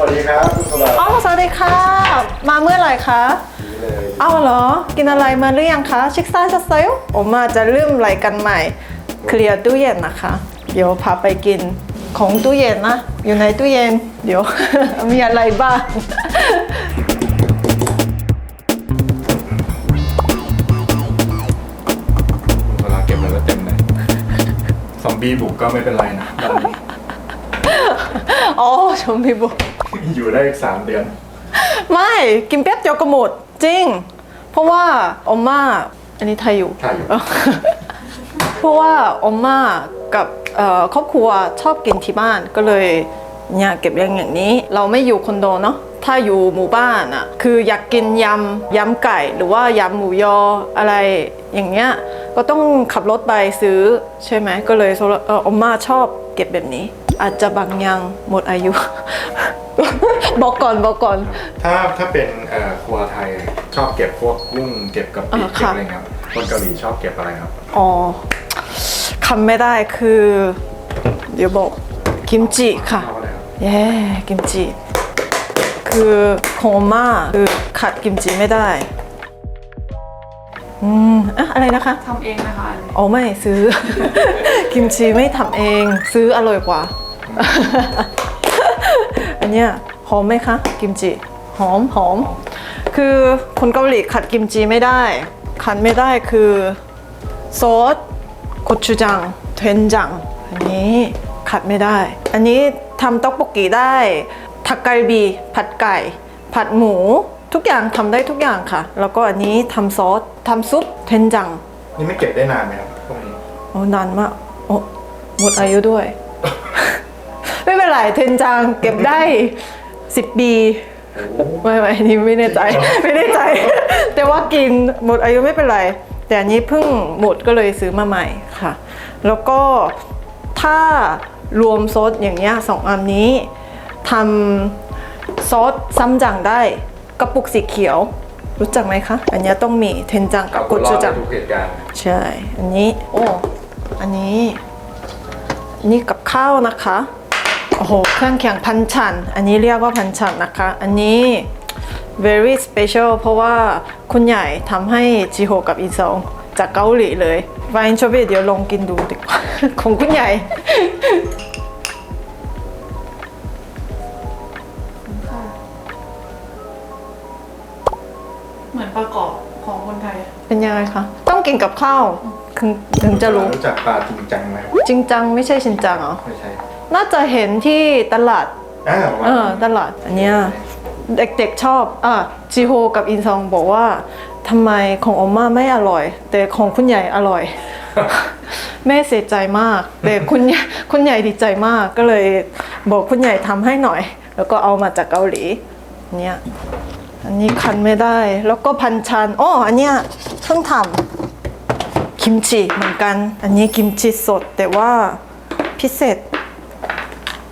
วัสดีครับคุณสลาอ๋อสวัสดีค่ะ มาเมื่อไหร่คะนี่เลยเอาเหรอ กินอะไรมาหรือยังคะชิคซ่าจะเซลผมมาจะเริ่มรายกันใหม่ เคลียร์ตู้เย็นนะคะ เดี๋ยวพาไปกินของตู้เย็นนะ อยู่ในตู้เย็น เดี๋ยว มีอะไรบ้างคุณสลาเก็บอะไรไว้เต็มเลยซอมบี้บุกก็ไม่เป็นไรนะตอนนี้อ๋อชมพี่บุ อยู่ได้อีกสามเดือน ไม่กินแป๊บเดียวก็หมดจริง เพราะว่าอมมาอันนี้ไทยอยู่ถ่ายอยู่ เพราะว่าอมมากับเอ่อครอบครัวชอบกินที่บ้านก็เลยเนี่ยเก็บเรื่องอย่างนี้ เราไม่อยู่คอนโดเนาะถ้าอยู่หมู่บ้านอะคืออยากกินยำยำไก่หรือว่ายำหมูยออะไรอย่างเงี้ยก็ต้องขับรถไปซื้อใช่ไหมก็เลยโซลเอออมมาชอบเก็บแบบนี้ อาจจะบางอย่างหมดอายุ บอกก่อนบอกก่อน ถ้าถ้าเป็นเอ่อครัวไทยชอบเก็บพวกกุ้งเก็บกะปิอ่าเก็บค่ะ อะไรครับคนเกาหลีชอบเก็บอะไรครับอ๋อคำไม่ได้คือ เดี๋ยวบอกกิมจิค่ะ ชอบอะไรครับเย้กิมจิคือของอาม่าคือขาดกิมจิไม่ได้อืมอะอะไรนะคะทำเองนะคะอันนี้อ๋อไม่ซื้อ กิมจิไม่ทำเอง ซื้ออร่อยกว่า อันเนี้ยหอมไหมคะ กิมจิหอมหอม คือคนเกาหลีขัดกิมจิไม่ได้ ขัดไม่ได้คือซอสโคชูจังเทนจัง อันนี้ขัดไม่ได้ อันนี้ทำต๊อกบกกีได้ทักไก่บีผัดไก่ ผัดหมูทุกอย่างทำได้ทุกอย่างค่ะ แล้วก็อันนี้ทำซอสทำซุปเทนจัง นี่ไม่เก็บได้นานไหมครับพวกนี้โอ้นานมากโอ้หมดอายุด้วย ไม่เป็นไรเทนจังเก็บได้สิบปีไม่ไม่อันนี่ไม่แน่ใจไม่แน่ใจ แต่ว่ากินหมดอายุไม่เป็นไร แต่อันนี้เพิ่งหมดก็เลยซื้อมาใหม่ค่ะ แล้วก็ถ้ารวมซอสอย่างเงี้ยสองอันนี้ทำซอสซัมจังได้กระปุกสีเขียว รู้จักไหมคะ อันเนี้ยต้องมีเทนจังกับเอาโกตัวรอจูดจัในงทุกเหตุการณ์ใช่ อันนี้ โอ้ อันนี้อันนี้กับข้าวนะคะ โอ้โหเครื่องเคียงพันชัน อันนี้เรียกว่าพันชันนะคะ อันนี้ very special เพราะว่าคุณใหญ่ทำให้จิโฮกับอีซองจากเกาหลีเลยวายนชอบเดี๋ยวลองกินดูดีกว่าของคุณใหญ่เหมือนประกอบของคนไทย เป็นยังไงคะ ต้องกินกับข้าวถึงถึงจะรู้รู้จักปลาจริงจังไหมครับจริงจังไม่ใช่ชินจังเหรอ ไม่ใช่ น่าจะเห็นที่ตลาดอ่าเออตลาดอันเนี้ยเด็กๆชอบอะจีโฮกับอินซองบอกว่าทำไมของอมมาไม่อร่อย แต่ของคุณใหญ่อร่อย แม่เสียใจมาก แต่คุณใหญ่คุณใหญ่ดีใจมากก็เลยบอกคุณใหญ่ทำให้หน่อย แล้วก็เอามาจากเกาหลีเนี่ยอันนี้คันไม่ได้ แล้วก็พันชันอ๋ออันเนี้ยเพิ่งทำกิมจิเหมือนกัน อันนี้กิมจิสดแต่ว่าพิเศษ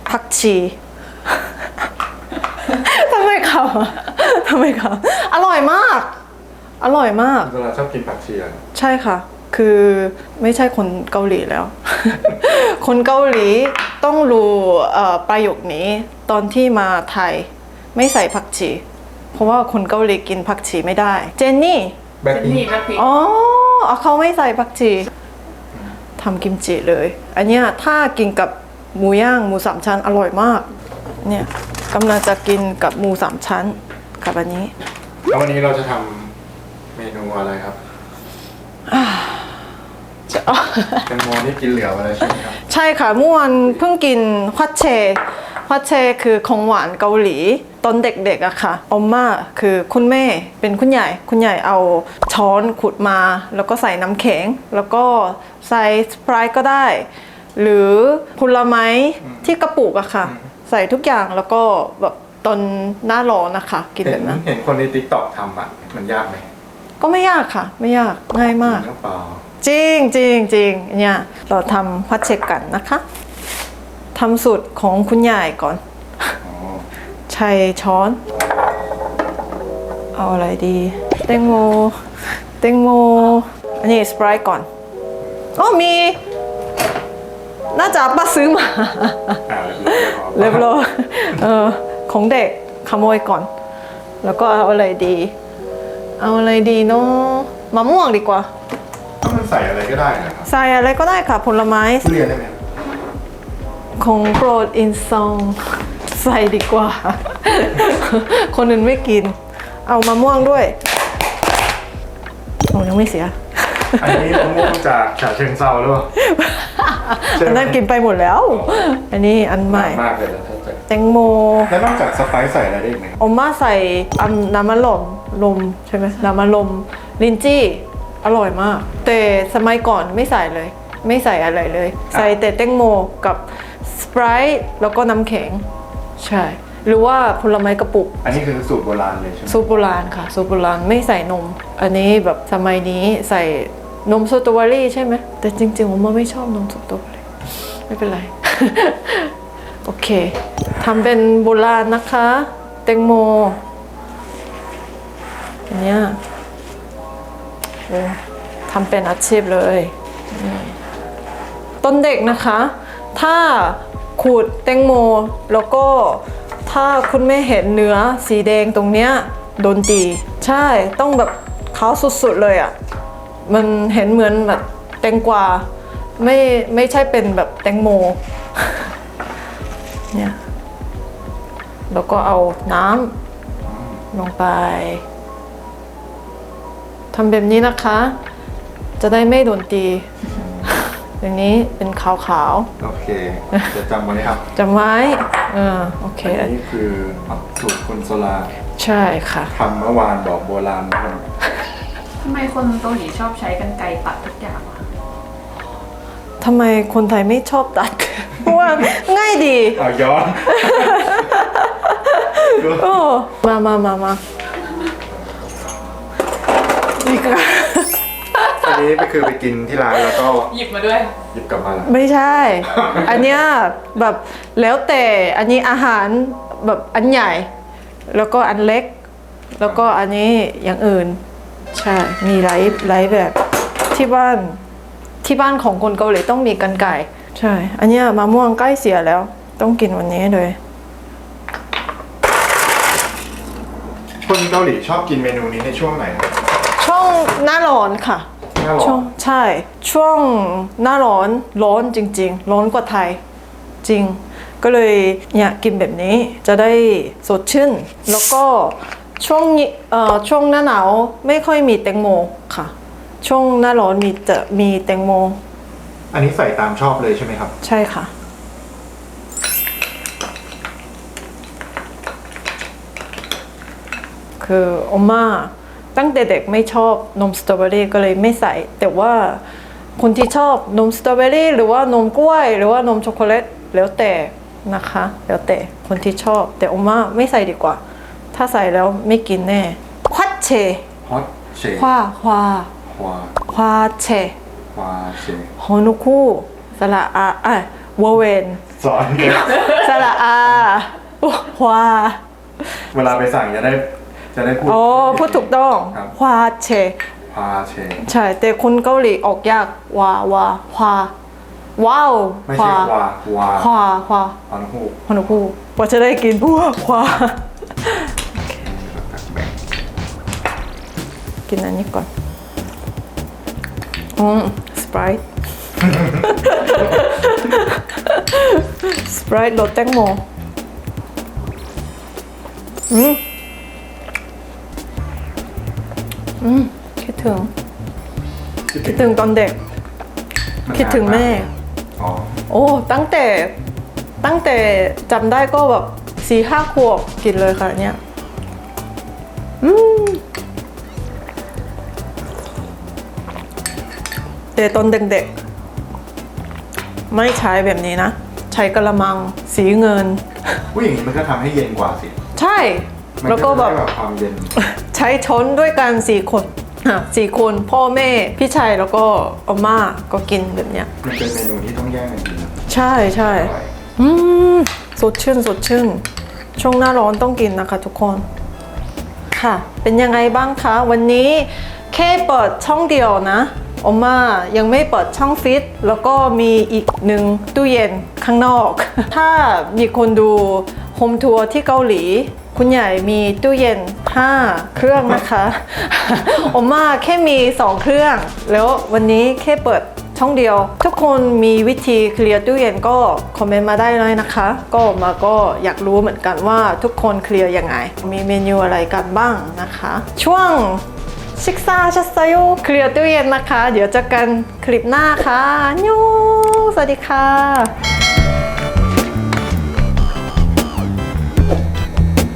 ผักชี ทำไมเขาทำไมเขาอร่อยมาก อร่อยมากคุณสลาชอบกินผักชีเหรอใช่ค่ะ คือไม่ใช่คนเกาหลีแล้ว คนเกาหลีต้องรู้เอ่อประโยคนี้ตอนที่มาไทย ไม่ใส่ผักชี เพราะว่าคนเกาหลีกินผักชีไม่ได้ เจนนี่ แบ็คเป็นพิงนี่แบ็คพิงอ๋อเอาเขาไม่ใส่ผักชีทำกิมจิเลย อันเนี้ยถ้ากินกับ หมูย่างหมูสามชั้นอร่อยมาก เนี่ยกำลังจะกินกับหมูสามชั้นกับอันนี้ แล้ววันนี้เราจะทำเมนูอะไรครับจะแตงโมที่กินเหลืออะไรใช่ไหมครับใช่ค่ะเมื่อวานเพิ่งกินฮวัดเชฮวัดเชคือของหวานเกาหลี ตอนเด็กๆอะค่ะอมมาคือคุณแม่เป็นคุณใหญ่ คุณใหญ่เอาช้อนขุดมา แล้วก็ใส่น้ำแข็ง แล้วก็ใส่สไปร์ก็ได้ หรือผลไม้ที่กระปุกอะค่ะ ใส่ทุกอย่างแล้วก็แบบตอนหน้าร้อนนะคะ กินเห็แบนบนั้น เห็นคนในติ๊กต็อกทำอะ มันยากไหมก็ไม่ยากค่ะ ไม่ยากง่ายมากหรือเปล่าจริงจริงจริงเนี่ยเราทำพัดเช็คกันนะคะทำสูตรของคุณยายก่อน อ๋อใช้ช้อน เอาอะไรดีแตงโมแตงโม อันนี้สไปร์ก่อนอ๋อมี น่าจะป้าซื้อมาอ่าเรียบร้อยเรียบร้อยเออของเด็กขโมยก่อน แล้วก็เอาอะไรดี เอาอะไรดีเนาะมะม่วงดีกว่าถ้ามันใส่อะไรก็ได้นะครับใส่อะไรก็ได้ค่ะ ผลไม้ทุเรียนได้ไหมของโปรดอินซองใส่ดีกว่า คนอื่นไม่กิน เอามะม่วงด้วยโอ้ยังไม่เสีย อันนี้มะม่วงจากฉะเชิงเซาหรือเปล่าใช่ไหม อันนั้นกินไปหมดแล้ว อันนี้อันใหม่ มากเลยนะท่านใจแตงโมแล้วนอกจากสไปซ์ใส่อะไรได้อีกไหมครับ อมมาใส่อันน้ำมันลมลมใช่ไหมน้ำมันลมลินจี้ อร่อยมาก แต่สมัยก่อนไม่ใส่เลย ไม่ใส่อะไรเลย ใส่แต่แตงโมกับสไปร์แล้วก็น้ำแข็ง ใช่ หรือว่าผลไม้กระปุก อันนี้คือสูตรโบราณเลยใช่ไหมสูตรโบราณค่ะสูตรโบราณไม่ใส่นม อันนี้แบบสมัยนี้ใส่นมสตรอเบอรี่ใช่ไหมแต่จริงๆผมไม่ชอบนมสตรอเบอรี่ ไม่เป็นไร โอเคทำเป็นโบราณนะคะแตงโมอันเนี้ยโอ้ทำเป็นอาชีพเลย ต้นเด็กนะคะ ถ้าขูดแตงโม แล้วก็ถ้าคุณไม่เห็นเนื้อสีแดงตรงเนี้ยโดนตี ใช่ต้องแบบเขาสุดๆเลยอะ่ะ มันเห็นเหมือนแบบแตงกวา ไม่ไม่ใช่เป็นแบบแตงโมเนี่ยแล้วก็เอาน้ำลงไปทำแบบนี้นะคะ จะได้ไม่โดนตีอย่างนี้เป็นขาวโอเค จะจำไว้ครับ ๆจำไว้อ่าโอเค อันนี้คือสูตรคุณโซลาใช่ค่ะ ทำเมื่อวานบอกโบราณนะครับทำไมคนเกาหลีชอบใช้กันไกรตัดทุกอย่างอะ ทำไมคนไทยไม่ชอบตัด เพราะว่าง่ายดีเอาย้อนโอ้มามามามานี่ค่ะอันนี้ก็คือไปกินที่ร้านแล้วก็หยิบมาด้วย หยิบกลับมาแล้วไม่ใช่ อันเนี้ยแบบแล้วแต่อันนี้อาหารแบบอันใหญ่ แล้วก็อันเล็ก แล้วก็อันนี้อย่างอื่น ใช่ มีหลายหลายแบบที่บ้าน ที่บ้านของคนเกาหลีต้องมีกันไก่ ใช่ อันเนี้ยมะม่วงใกล้เสียแล้ว ต้องกินวันนี้เลย คนเกาหลีชอบกินเมนูนี้ในช่วงไหนครับช่วงหน้าร้อนค่ะ หน้าร้ช่อวงนใช่ ช่วงหน้าร้อนร้อนจริง ๆ ร้อนกว่าไทยจริง ก็เลยเนี่ยกินแบบนี้จะได้สดชื่น แล้วก็ช่วงนี้เอ่อช่วงหน้าหนาวไม่ค่อยมีแตงโมค่ะ ช่วงหน้าร้อนมีจะมีแตงโม อันนี้ใส่ตามชอบเลยใช่ไหมครับ ใช่ค่ะ คืออมมาตั้งแต่เด็กไม่ชอบนมสตรอเบอรี่ก็เลยไม่ใส่ แต่ว่าคนที่ชอบนมสตรอเบอรี่หรือว่านมกล้วย หรือว่านมช็อกโกแลตแล้วแต่นะคะ แล้วแต่คนที่ชอบ แต่อมมาไม่ใส่ดีกว่า ถ้าใส่แล้วไม่กินแน่ควัดเชฮอตเชคว้าคว้า ควาคว้าเชควาเชฮอนุคู่สระอาอะวอเวน สอนเด็กสระอาฮวาเวลาไปสั่งจะได้จะได้พูดโอ้พูดถูกต้องครับฮวาเชควาเชใช่แต่คนเกาหลีออกยากวาวาฮวาว้าวไม่ใช่ควาควาฮวาฮวาฮอนฮูกฮอนุคู่พอจะได้กินพัวฮวากินอันนี้ก่อน อืมสไปร์สไปร์รสแตงโมอืมอืมคิดถึง คิดถึงตอนเด็กมันคิดถึงแม่ อ๋อ โอ้ ตั้งแต่ ตั้งแต่จำได้ก็แบบสี่ห้าขวบกินเลยค่ะเนี่ย อืม แต่ตอนเด็กๆ ไม่ใช้แบบนี้นะ ใช้กระมังสีเงิน ผู้หญิางนี้มันก็ทำให้เย็นกว่าสิใช่ มันแล้วก็แบบ ได้แบบความเย็น ใช้ช้อนด้วยกันสี่คนอะสี่คนพ่อแม่พี่ชายแล้วก็อาม่าก็กินแบบเนี้ย มันเป็นเมนูที่ต้องแย่งกันกินนะใช่ใช่ อร่อยอืมสดชื่นสดชื่น ช่วงหน้าร้อนต้องกินนะคะทุกคน ค่ะ เป็นยังไงบ้างคะ วันนี้แค่เปิดช่องเดียวนะ อมมายังไม่เปิดช่องฟิต แล้วก็มีอีกหนึ่งตู้เย็นข้างนอก ถ้ามีคนดูโฮมทัวร์ที่เกาหลี คุณใหญ่มีตู้เย็น 5 เครื่องนะคะอมมาแค่มี 2 เครื่อง แล้ววันนี้แค่เปิดช่องเดียว ทุกคนมีวิธีเคลียร์ตู้เย็นก็คอมเมนต์มาได้เลยนะคะ ก็มาก็อยากรู้เหมือนกันว่าทุกคนเคลียร์ยังไง มีเมนูอะไรกันบ้างนะคะ ช่วง ชิกซาชัสซาโยเคลียร์ตู้เย็นนะคะ เดี๋ยวเจอกันคลิปหน้าค่ะยูสวัสดีค่ะ